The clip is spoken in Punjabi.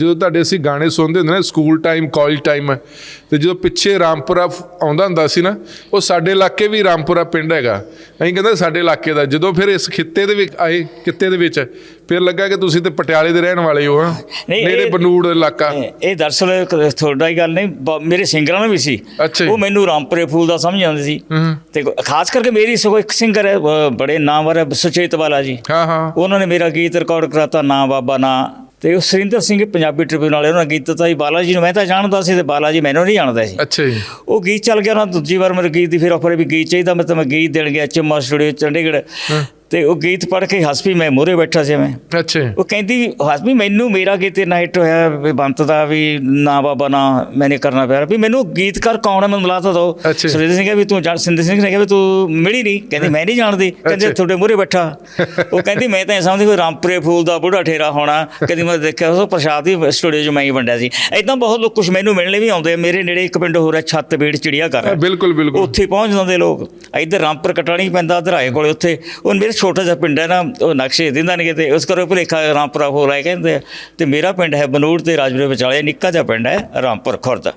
ਜਦੋਂ ਤੁਹਾਡੇ ਅਸੀਂ ਗਾਣੇ ਸੁਣਦੇ ਹੁੰਦੇ ਨਾ ਸਕੂਲ ਟਾਈਮ ਕਾਲਜ ਟਾਈਮ ਤੇ ਜਦੋਂ ਪਿੱਛੇ ਰਾਮਪੁਰਾ ਆਉਂਦਾ ਹੁੰਦਾ ਸੀ ਨਾ ਉਹ ਸਾਡੇ ਇਲਾਕੇ ਵੀ ਰਾਮਪੁਰਾ ਪਿੰਡ ਹੈਗਾ। ਅਸੀਂ ਕਹਿੰਦੇ ਸਾਡੇ ਇਲਾਕੇ ਦਾ ਜਦੋਂ ਫਿਰ ਇਸ ਖਿੱਤੇ ਦੇ ਵਿੱਚ ਆਏ ਕਿੱਤੇ ਦੇ ਵਿੱਚ ਫਿਰ ਲੱਗਾ ਕਿ ਤੁਸੀਂ ਤੇ ਪਟਿਆਲੇ ਦੇ ਰਹਿਣ ਵਾਲੇ ਹੋ ਹਾਂ। ਇਹ- ਬਨੂੜ ਇਲਾਕਾ। ਇਹ- ਕ- ਤੁਹਾਡਾ ਹੀ ਗੱਲ ਨਹੀਂ ਮੇਰੇ ਸਿੰਗਰਾਂ ਨੂੰ ਵੀ ਸੀ। ਉਹ ਮੈਨੂੰ ਰਾਮਪੁਰੇ ਫੂਲ ਦਾ ਸਮਝ ਆਉਂਦੇ ਸੀ। ਤੇ ਖਾਸ ਕਰਕੇ ਮੇਰੀ ਸਗੋਂ ਇੱਕ ਸਿੰਗਰ ਹੈ ਬੜੇ ਨਾਮਵਰ ਹੈ ਸੁਚੇਤ ਵਾਲਾ ਜੀ। ਹਾਂ ਹਾਂ। ਉਹਨਾਂ ਨੇ ਮੇਰਾ ਗੀਤ ਰਿਕਾਰਡ ਕਰਾਤਾ ਨਾ ਬਾਬਾ ਨਾ ਤੇ ਉਹ ਸੁਰਿੰਦਰ ਸਿੰਘ ਪੰਜਾਬੀ ਟ੍ਰਿਬਿਊਨ ਵਾਲੇ ਉਹਨਾਂ ਨੇ ਗੀਤ ਦਿੱਤਾ ਸੀ ਬਾਲਾ ਜੀ ਨੂੰ ਮੈਂ ਤਾਂ ਜਾਣਦਾ ਸੀ ਤੇ ਬਾਲਾ ਜੀ ਮੈਨੂੰ ਨਹੀਂ ਜਾਣਦਾ ਸੀ। ਅੱਛਾ ਜੀ। ਉਹ ਗੀਤ ਚੱਲ ਗਿਆ ਨਾ ਦੂਜੀ ਵਾਰ ਮੇਰੇ ਗੀਤ ਦੀ ਫਿਰ ਆਫਰ ਵੀ ਗੀਤ ਚਾਹੀਦਾ ਮੈਂ ਤਾਂ ਮੈਂ ਗੀਤ ਦੇਣ ਗਿਆ ਚਿੰਮਾ ਸਟੂਡੀਓ ਚੰਡੀਗੜ੍ਹ। ਤੇ ਉਹ ਗੀਤ ਪੜ੍ਹ ਕੇ ਹੱਸ ਵੀ ਮੈਂ ਮੂਹਰੇ ਬੈਠਾ ਸੀ ਮੈਂ। ਅੱਛਾ। ਉਹ ਕਹਿੰਦੀ ਹੱਸ ਵੀ ਮੈਨੂੰ ਮੇਰਾ ਗੀਤ ਇੰਨਾ ਹਿੱਟ ਹੋਇਆ ਵੀ ਬੰਤ ਦਾ ਵੀ ਨਾ ਬਾਬਾ ਨਾ ਮੈਨੇ ਕਰਨਾ ਪਿਆ ਵੀ ਮੈਨੂੰ ਗੀਤਕਾਰ ਕੌਣ ਹੈ ਮੈਨੂੰ ਮਿਲਾ ਤਾਂ ਦੋ। ਸੁਰਿੰਦਰ ਸਿੰਘ ਵੀ ਤੂੰ ਜਾਣ ਸਿੰਦਰ ਸਿੰਘ ਨੇ ਕਿਹਾ ਵੀ ਤੂੰ ਮਿਲੀ ਨਹੀਂ। ਕਹਿੰਦੀ ਮੈਂ ਨਹੀਂ ਜਾਣਦੀ। ਕਹਿੰਦੇ। ਤੁਹਾਡੇ ਮੂਹਰੇ ਬੈਠਾ। ਉਹ ਕਹਿੰਦੀ ਮੈਂ ਤਾਂ ਇਹ ਸਮਝਦੀ ਕੋਈ ਰਾਮਪੁਰੇ ਫੂਲ ਦਾ ਬੁੱਢਾ ਠੇਰਾ ਹੋਣਾ। ਕਦੀ ਮੈਂ ਦੇਖਿਆ ਉਹ ਪ੍ਰਸ਼ਾਦ ਹੀ ਸਟੂਡੀਓ 'ਚ ਮੈਂ ਹੀ ਵੰਡਿਆ ਸੀ। ਇਦਾਂ ਬਹੁਤ ਲੋਕ ਕੁਝ ਮੈਨੂੰ ਮਿਲਣੇ ਵੀ ਆਉਂਦੇ ਆ। ਮੇਰੇ ਨੇੜੇ ਇੱਕ ਪਿੰਡ ਹੋਰ ਹੈ ਛੱਤਬੀੜ ਚਿੜੀਆ ਘਰ ਬਿਲਕੁਲ ਬਿਲਕੁਲ। ਉੱਥੇ ਪਹੁੰਚ ਜਾਂਦੇ ਲੋਕ। ਇੱਧਰ ਰਾਮਪੁਰ ਕਟਾਣੀ ਪੈਂਦਾ ਧਰਾਏ ਕੋਲੇ ਉੱਥੇ। ਉਹ ਮੇਰੇ ਛੋਟਾ ਜਿਹਾ ਪਿੰਡ ਹੈ ਨਾ, ਉਹ ਨਕਸ਼ੇ ਦਿੰਦਾ ਨਹੀਂ ਕਿਤੇ ਉਸ ਕਰਕੇ ਭੁਲੇਖਾ ਰਾਮਪੁਰਾ ਹੋ ਰਿਹਾ ਕਹਿੰਦੇ ਆ। ਤੇ ਮੇਰਾ ਪਿੰਡ ਹੈ ਬਨੂੜ ਤੇ ਰਾਜਪੁਰੇ ਵਿਚਾਲੇ, ਨਿੱਕਾ ਜਿਹਾ ਪਿੰਡ ਹੈ ਰਾਮਪੁਰ ਖੁਰਦ